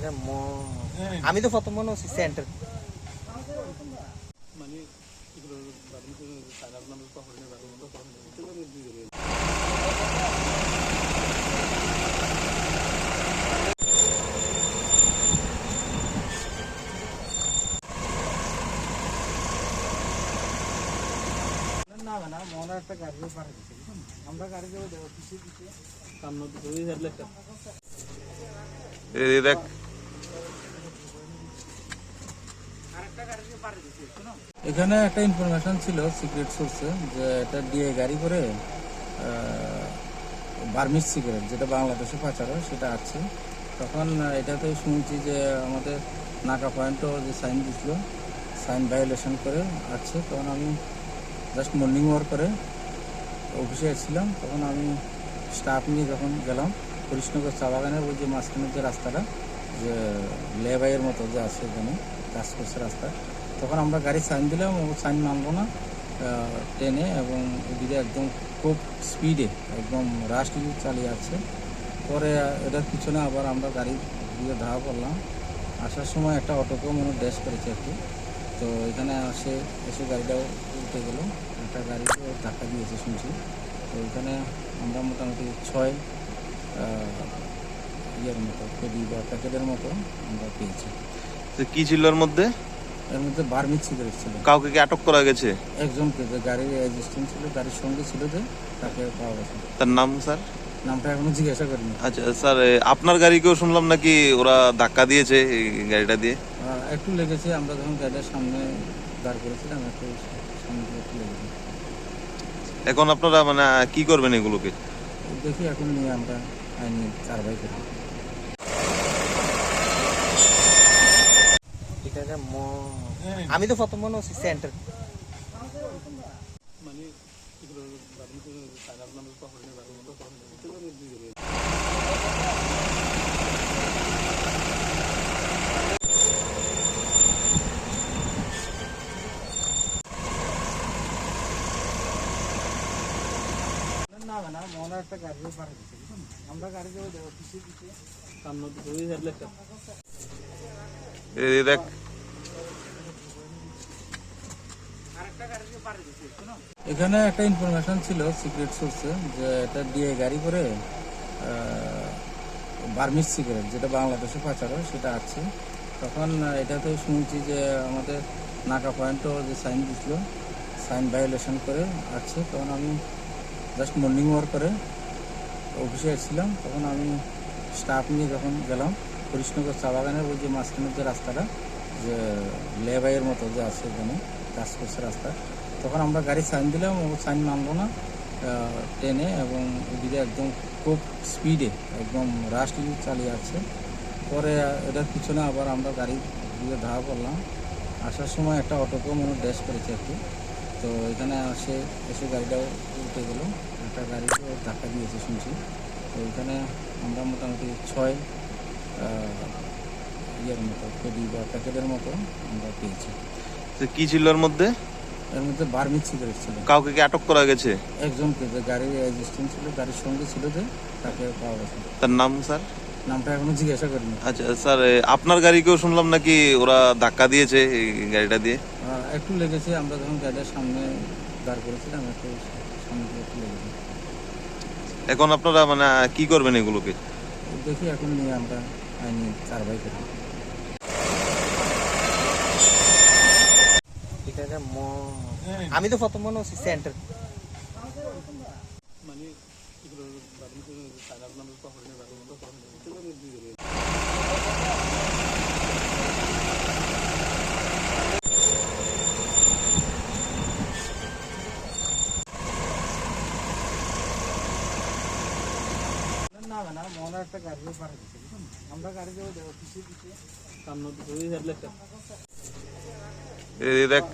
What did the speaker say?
এটা আমি তো প্রথম মনে হচ্ছি সেন্টার মানে মনে একটা গাড়ি পারে দিচ্ছে আমরা গাড়ি যাব দিচ্ছে সামনে দেখ এখানে একটা ইনফরমেশন ছিল সিক্রেট সোর্সে যে এটা ডিএ গাড়ি করে বার্মিস সিগারেট যেটা বাংলাদেশে পাচার হয়, সেটা আছে। তখন এটাতে শুনছি যে আমাদের নাকা পয়েন্টও যে সাইন দিছিল সাইন ভায়োলেশন করে আছে। তখন আমি জাস্ট মর্নিং ওয়ার করে অফিসে এসেছিলাম। তখন আমি স্টাফ নিয়ে যখন গেলাম কৃষ্ণগর চা বাগানের ওই যে মাঝখানের যে রাস্তাটা, যে লেবাইয়ের মতো যে আছে এখানে, কাজ করছে রাস্তা, তখন আমরা গাড়ি সাইন দিলাম ও সাইন মানবো না। ট্রেনে এবং ওদিকে একদম খুব স্পিডে একদম রাশ চালিয়ে আছে পরে এটার পিছনে আবার আমরা গাড়ি দিয়ে ধাওয়া করলাম আসার সময় একটা অটোকেও মনে ড্যাশ করেছে একটু তো এখানে আসে, এসে গাড়িটাও উঠে গেল। একটা গাড়িকে ধাক্কা দিয়েছে শুনছি। তো এখানে আমরা মোটামুটি ছয় ইয়ের মতো পেডি বা প্যাকেটের মতো আমরা পেয়েছি। তো কি ছিল এর মধ্যে? এর মধ্যে বার্মিক সিগারেট ছিল। কাউকে কি আটক করা গেছে? একজনকে যে গাড়ির এক্সিস্টেন্স ছিল গাড়ির সঙ্গে ছিল যে তাকে পাওয়া গেছে। তার নাম স্যার? নামটা এখনও জিজ্ঞাসা করিনি। আচ্ছা স্যার আপনার গাড়িকেও শুনলাম নাকি ওরা ধাক্কা দিয়েছে এই গাড়িটা দিয়ে? একটু লেগেছে আমরা যখন গাড়িটার সামনে দাঁড় করেছিলাম একটু সামনে একটু লেগেছে। এখন আপনারা মানে কি করবেন এগুলোকে? দেখি এখন নিয়ে আমরা আইনি কারবাই করি এটা এটা ম- আমি তো প্রথম মনে হচ্ছি সেন্টার মানে এগুলো বাড়ি সারা নাম পাহড়ে বাড়ি মতো পাহড়ে দুই না না মনে একটা গাড়ি পারে দিচ্ছে আমরা গাড়ি যাব অফিসে দিচ্ছে সামনে দুই হেডলাইট এই দেখ। এখানে একটা ইনফরমেশন ছিল সিক্রেট সোর্সে যে এটা দিয়ে গাড়ি করে বার্মিস সিগারেট যেটা বাংলাদেশে পাচার হয় সেটা আছে। তখন এটাতে শুনছি যে আমাদের নাকা পয়েন্টও যে সাইন দিছিল সাইন ভায়োলেশন করে আছে তখন আমি জাস্ট মর্নিং ওয়ার করে অফিসে এসেছিলাম। তখন আমি স্টাফ নিয়ে যখন গেলাম কৃষ্ণগর চা বাগানের ওই যে মাঝখানের যে রাস্তাটা, যে লেবাইয়ের মতো যে আছে এখানে কাজ করছে রাস্তা, তখন আমরা গাড়ি সাইন দিলাম ও সাইন মানবো না। ট্রেনে এবং ওদিকে একদম খুব স্পিডে একদম রাশ চালিয়ে আছে পরে এটার পিছনে আবার আমরা গাড়ি দিয়ে ধাওয়া করলাম আসার সময় একটা অটোকেও মনে ড্যাশ করেছে একটু তো এখানে আসে এসে গাড়িটাও উল্টে গেল। একটা গাড়িতে ধাক্কা দিয়েছে শুনছি। তো এখানে আমরা মোটামুটি ছয় ইয়ের মতো পেডি বা প্যাকেটের মতো আমরা পেয়েছি। তো কি ছিল এর মধ্যে? এর মধ্যে বার্মিক সিগারেট ছিল। কাউকে কি আটক করা গেছে? একজনকে যে গাড়ির এক্সিস্টেন্স ছিল গাড়ির সঙ্গে ছিল যে তাকে পাওয়া গেছে। তার নাম স্যার? নামটা এখনও জিজ্ঞাসা করিনি। আচ্ছা স্যার আপনার গাড়িকেও শুনলাম নাকি ওরা ধাক্কা দিয়েছে এই গাড়িটা দিয়ে? একটু লেগেছে আমরা যখন গাড়িটার সামনে দাঁড় করেছিলাম একটু সামনে একটু লেগেছে। এখন আপনারা মানে কি করবেন এগুলোকে? দেখি এখন নিয়ে আমরা আইনি কারবাই করি এটা এটা আমি তো প্রথম মনে হচ্ছি সেন্টার মানে এগুলো বাড়ি সারা নাম পাহড়ে বাড়ি মতো পাহড়ে দুই না না মনে একটা গাড়ি পাড়া দিচ্ছে আমরা গাড়ি যাব কিছু দিচ্ছে সামনে দুই দেখ।